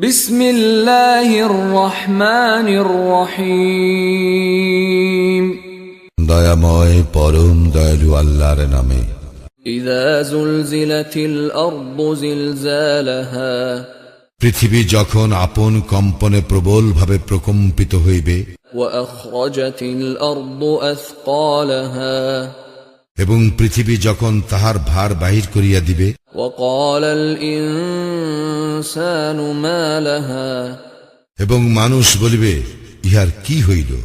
বিসমিল্লাহির রহমানির রহিম। দয়াময় পরম দয়ালু আল্লাহর নামে। ইদা জুলজিলাতিল আরদু জিলজালাহা। পৃথিবী যখন আপন কম্পনে প্রবলভাবে প্রকম্পিত হইবে এবং পৃথিবী যখন তাহার ভার বাহির করিয়া দিবে এবং মানুষ বলিবে ইহার কি হইল?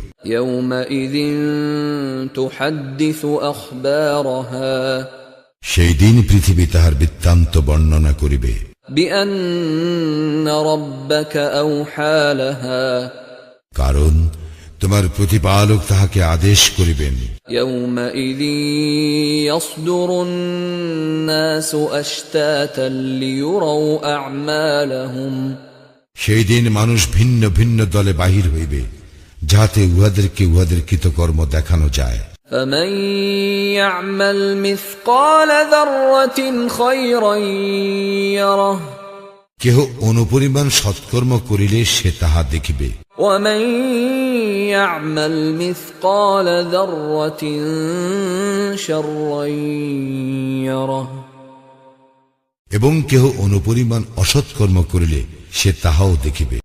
সেই দিন পৃথিবী তাহার বৃত্তান্ত বর্ণনা করিবে। কারণ তোমার প্রতিপালক তাহাকে আদেশ করিবেন يومئذ يصدر الناس أشتاتا ليروا أعمالهم সেই দিন মানুষ ভিন্ন ভিন্ন দলে বাহির হইবে যাহাতে উহাদেরকে উহাদের কৃতকর্ম দেখানো যায় فمن يعمل مثقال ذرة خيرا يره কেহ অনুপরিমাণ সৎকর্ম করিলে সে তাহা দেখিবে ومن يعمل مثقال ذرة شرا يره এবং কেহ অনুপরিমাণ অসৎকর্ম করিলে সে তাহাও দেখিবে